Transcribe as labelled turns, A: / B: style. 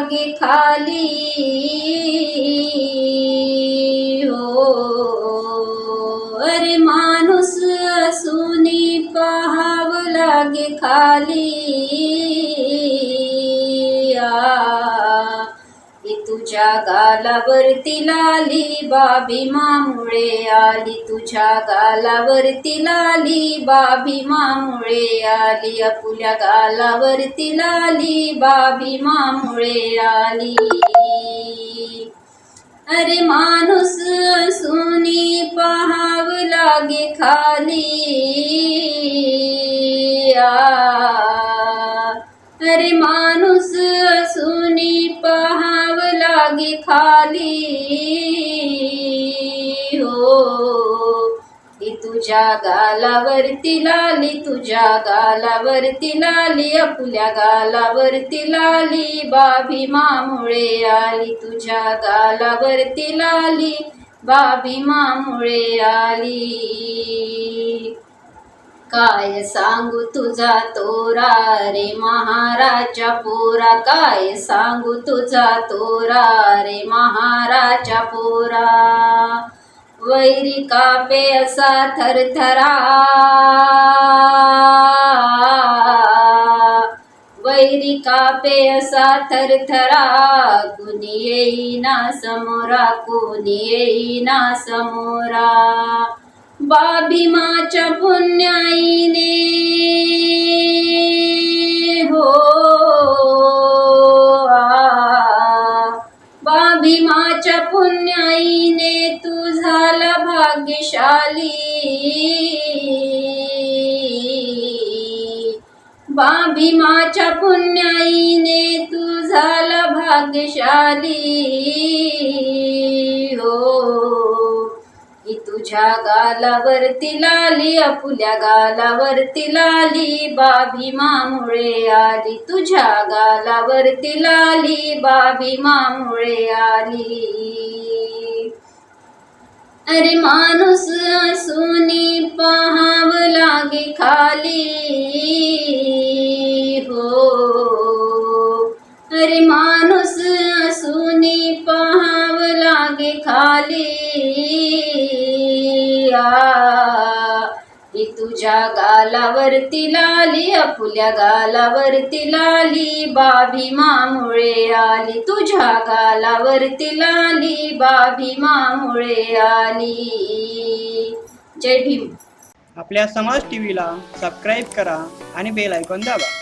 A: लागे खाली. हो अरे माणूस सुनी पहाव लागे खाली. तुझ्या गालावरती लाली बाबी मामुळे आली. तुझ्या गालावरती लाली बाबी मामुळे आली. आपुल्या गालावरती लाली बाबी मामुळे आली. अरे माणूस सुनी पहाव लागे खाली. अरे मा जागी खाली. हो ती तुझ्या गालावरती लाली तुझ्या गालावरती लाली आपल्या गालावरती लाली. बाबी मामुळे आली तुझ्या गालावरती लाली. बाबी मामुळे आली. काय सांगू तुझा तोरा रे महाराजा? पोरा काय सांगू तुझा तोरा रे महाराजा? पोरा वैरी कापे असा थरथरा. वैरी कापे असा थरथरा. कुणी येईना समोरा कुणी येईना समोरा? बाभीमाच्या पुण्याईने. हो. आ. बाभीमाच्या पुण्याईने तू झाला भाग्यशाली. बाभीमाच्या पुण्याईने तू झाला भाग्यशाली. हो. तुझ्या गालावरती लाली आपुल्या गालावरती लाली बाबी मामुळे आली. तुझ्या गालावरती लाली बाबी मामुळे आली. अरे माणूस सुनी पहाव लागे खाली. हो. अरे मा खाली आ तुझ्या गालावरती लाली आपुल्या गालावरती लाली. बाभी मामुळे आली तुझ्या गालावरती लाली. बाभी मामुळे आली. जय भीम.
B: आपल्या समाज टीव्हीला सबस्क्राईब करा आणि बेल ऐकून दाबा.